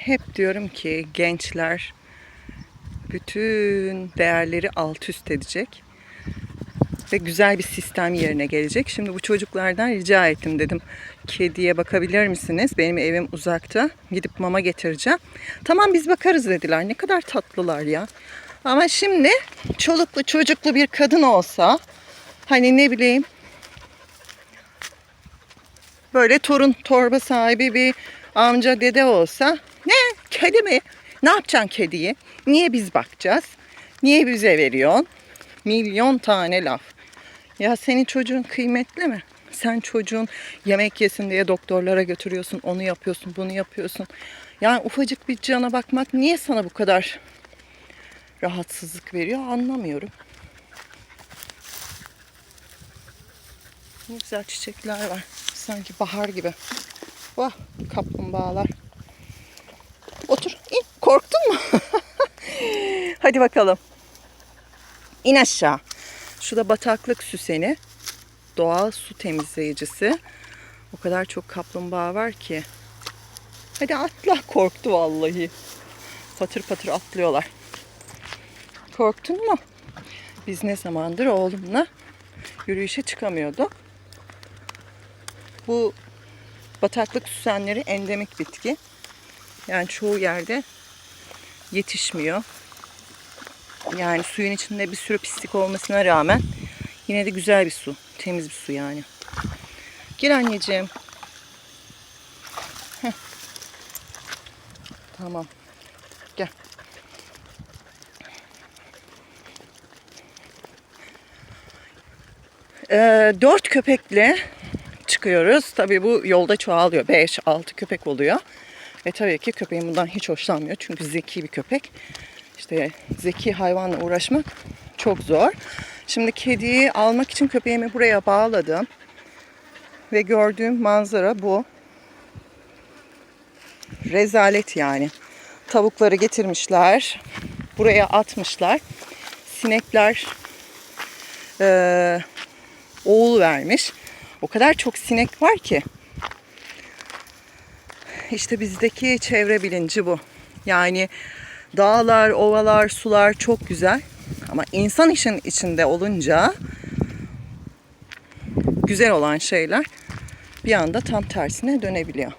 hep diyorum ki gençler bütün değerleri alt üst edecek ve güzel bir sistem yerine gelecek. Şimdi bu çocuklardan rica ettim dedim. Kediye bakabilir misiniz? Benim evim uzakta. Gidip mama getireceğim. Tamam biz bakarız dediler. Ne kadar tatlılar ya. Ama şimdi çoluklu çocuklu bir kadın olsa hani ne bileyim böyle torun torba sahibi bir amca dede olsa ne kedi mi? Ne yapacaksın kediyi? Niye biz bakacağız? Niye bize veriyorsun? Milyon tane laf. Ya senin çocuğun kıymetli mi? Sen çocuğun yemek yesin diye doktorlara götürüyorsun, onu yapıyorsun, bunu yapıyorsun. Yani ufacık bir cana bakmak niye sana bu kadar rahatsızlık veriyor anlamıyorum. Ne güzel çiçekler var. Sanki bahar gibi. Vah kaplumbağalar. Otur. in. Korktun mu? Hadi bakalım. İn aşağı. Şurada bataklık süseni. Doğal su temizleyicisi. O kadar çok kaplumbağa var ki. Hadi atla. Korktu vallahi. Patır patır atlıyorlar. Korktun mu? Biz ne zamandır oğlumla yürüyüşe çıkamıyorduk. Bu bataklık süsenleri endemik bitki. Yani çoğu yerde yetişmiyor. Yani suyun içinde bir sürü pislik olmasına rağmen yine de güzel bir su. Temiz bir su yani. Gir anneciğim. Heh. Tamam. Gel. Ee, dört köpekle çıkıyoruz. Tabii bu yolda çoğalıyor. 5-6 köpek oluyor. Ve tabii ki köpeğim bundan hiç hoşlanmıyor. Çünkü zeki bir köpek. İşte zeki hayvanla uğraşmak çok zor. Şimdi kediyi almak için köpeğimi buraya bağladım. Ve gördüğüm manzara bu. Rezalet yani. Tavukları getirmişler. Buraya atmışlar. Sinekler eee oğul vermiş. O kadar çok sinek var ki. İşte bizdeki çevre bilinci bu. Yani dağlar, ovalar, sular çok güzel. Ama insan işin içinde olunca güzel olan şeyler bir anda tam tersine dönebiliyor.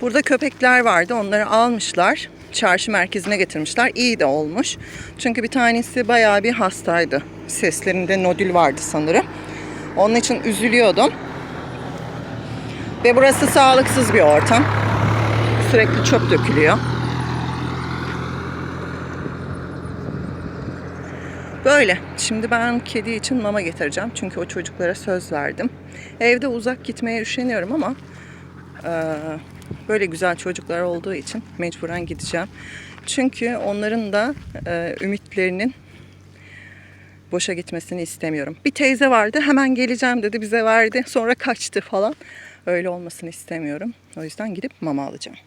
Burada köpekler vardı. Onları almışlar. Çarşı merkezine getirmişler. İyi de olmuş. Çünkü bir tanesi bayağı bir hastaydı. Seslerinde nodül vardı sanırım. Onun için üzülüyordum. Ve burası sağlıksız bir ortam. Sürekli çöp dökülüyor. Böyle. Şimdi ben kedi için mama getireceğim. Çünkü o çocuklara söz verdim. Evde uzak gitmeye üşeniyorum ama böyle güzel çocuklar olduğu için mecburen gideceğim. Çünkü onların da eee, ümitlerinin boşa gitmesini istemiyorum. Bir teyze vardı hemen geleceğim dedi bize verdi sonra kaçtı falan. Öyle olmasını istemiyorum. O yüzden gidip mama alacağım.